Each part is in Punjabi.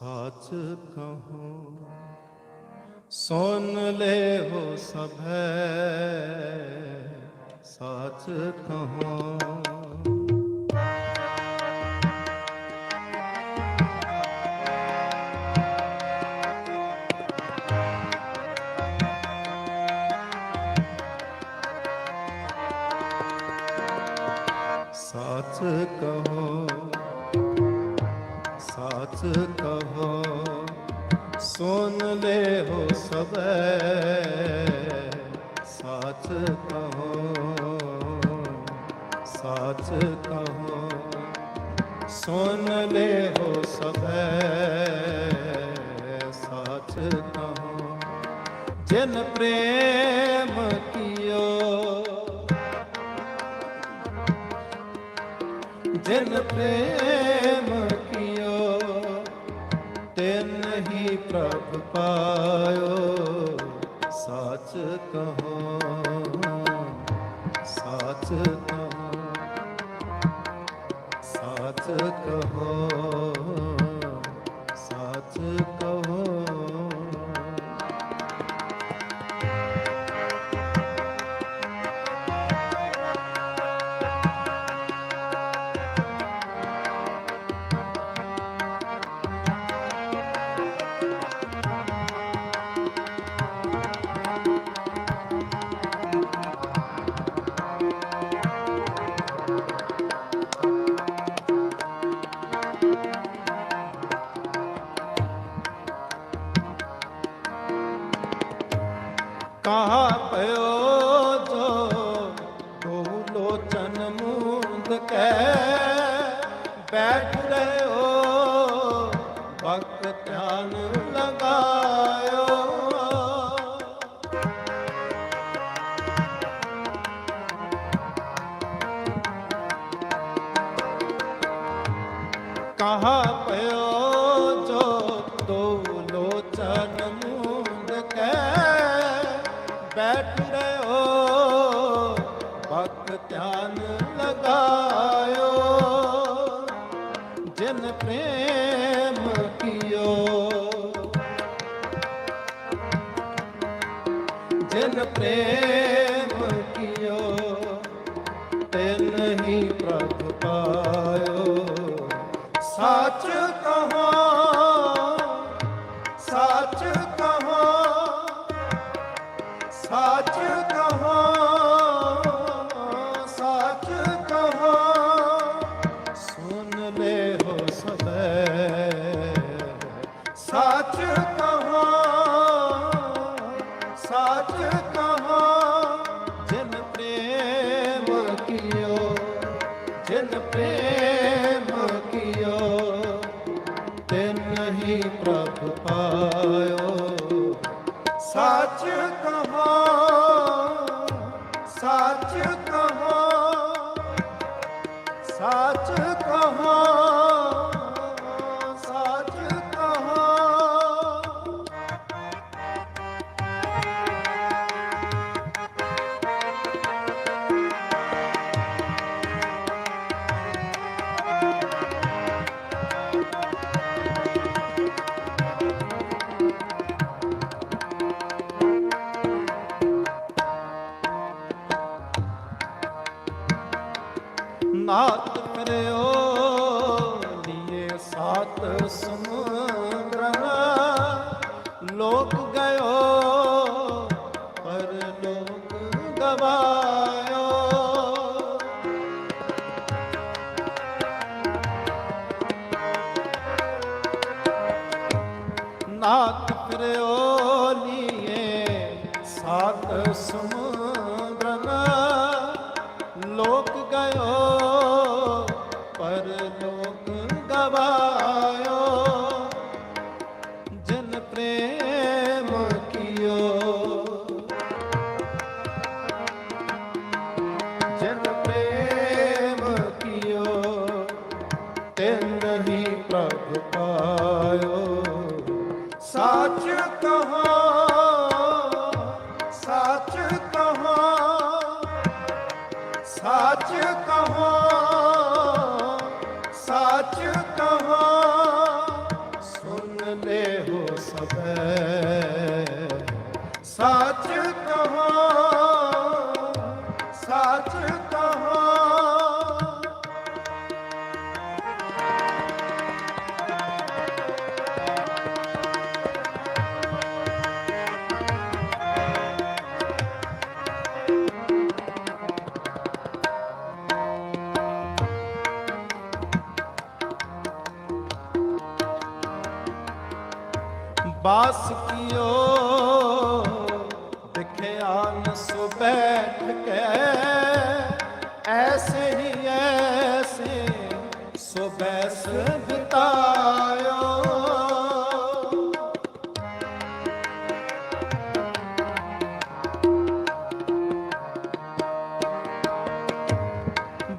ਸਾਚ ਕਹੋ ਸੁਨ ਲੈ ਹੋ ਸਭੈ ਸਾਚ ਕਹੋ। ਸਾਚ ਕਹੋ ਸਾਚ ਕਹੋ ਸੁਨ ਲੈ ਹੋ ਸਭੈ। ਸਾਚ ਕਹੋ ਸਾਚ ਕਹੋ ਸੁਨ ਲੈ ਹੋ ਸਭੈ। ਸਾਚ ਕਹੋ, ਜਿਨ ਪ੍ਰੇਮ ਕੀਓ, ਜਿਨ ਪ੍ਰੇਮ ਪ੍ਰਭ ਪਾਇਓ ਸਾਚ ਕਹੋ ਸਾਚ ਕਹੋ ਸਾਚ ਕਹੋ। ਮੂੰਦ ਕੈ ਬੈਠ ਰਹਿਓ ਭਗਤ ਧਿਆਨ ਭਗਤ ਧਿਆਨ ਲਗਾਇਓ, ਜਿਨ ਪ੍ਰੇਮ ਕੀਓ। ਜਿਨ ਪ੍ਰੇਮ ਕੀਓ, ਤਿਨ ਹੀ ਪ੍ਰਭ ਪਾਇਓ। ਸੱਚ ਕਹੋ ਸੱਚ ਕਹੋ ਨਾਤ ਕਰਿਓ ਲੀਏ ਸਾਤ ਸਮੁੰਦਰਾਂ। ਲੋਕ ਗਇਓ, ਪਰ ਲੋਕ ਗਵਾਇਓ। ਨਾਤ ਫਿਰਿਓ ਲੀਏ ਸਾਤ ਸਮੁੰਦਰਾਂ। ਲੋਕ ਗਇਓ ਗਵਾਇਓ ਜਿਨ ਪ੍ਰੇਮ ਕੀਓ ਜਿਨ ਪ੍ਰੇਮ ਕੀਓ ਤਿਨ ਹੀ ਪ੍ਰਭ ਪਾਇਓ ਸੱਚ ਕਹਾ ਸੱਚ ਕਹੋ ਸੱਚ ਸੱਚ ਕਹੋ ਹੋ ਸਭੈ ਸੱਚ ਕਹੋ ਬਾਸ ਕੀਓ, ਦਿਖਿਆ ਨ ਸੋ ਬੈਠ ਕੇ। ਐਸੇ ਹੀ ਐਸੇ ਸੋ ਬੈਸ ਬਿਤਾਇਓ।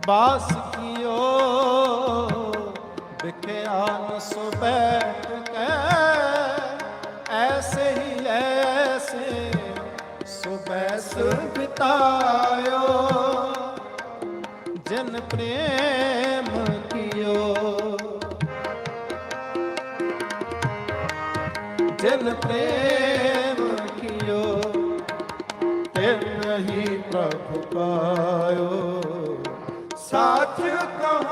ਬਾਸ ਕੀਓ ਵਿਖਿਆ ਨ ਸੋ ਬੈਠ ਬਿਤਾਇਓ ਜਨ ਪ੍ਰੇਮ ਕੀਓ। ਜਨ ਪ੍ਰੇਮ ਕੀਓ ਤੇ ਨਹੀਂ ਪ੍ਰਭ ਪਾਇਓ। ਸਾਥ ਕਹੋ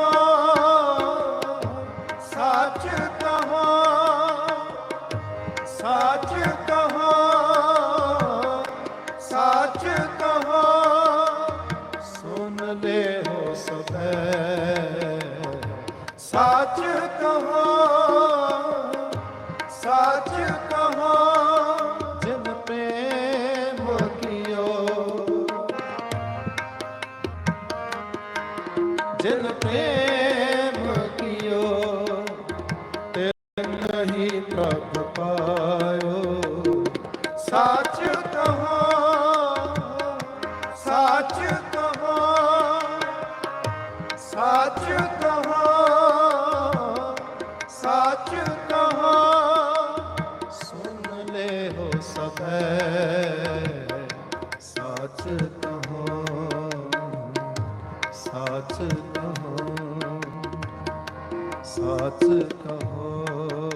ਸੱਚ ਕਹੋ ਸੱਚ ਕਹੋ, ਜਿਨ ਪ੍ਰੇਮ ਕੀਓ। ਜਿਨ ਪ੍ਰੇਮ ਕੀਓ ਤੇ ਨਹੀਂ ਪ੍ਰਭ ਪਾਇਓ। ਸੱਚ ਕਹੋ ਸੱਚ ਕਹੋ ਸੱਚ ਕਹੋ ਸੱਚ ਕਹੋ ਸੱਚ ਕਹੋ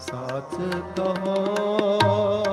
ਸੱਚ ਕਹੋ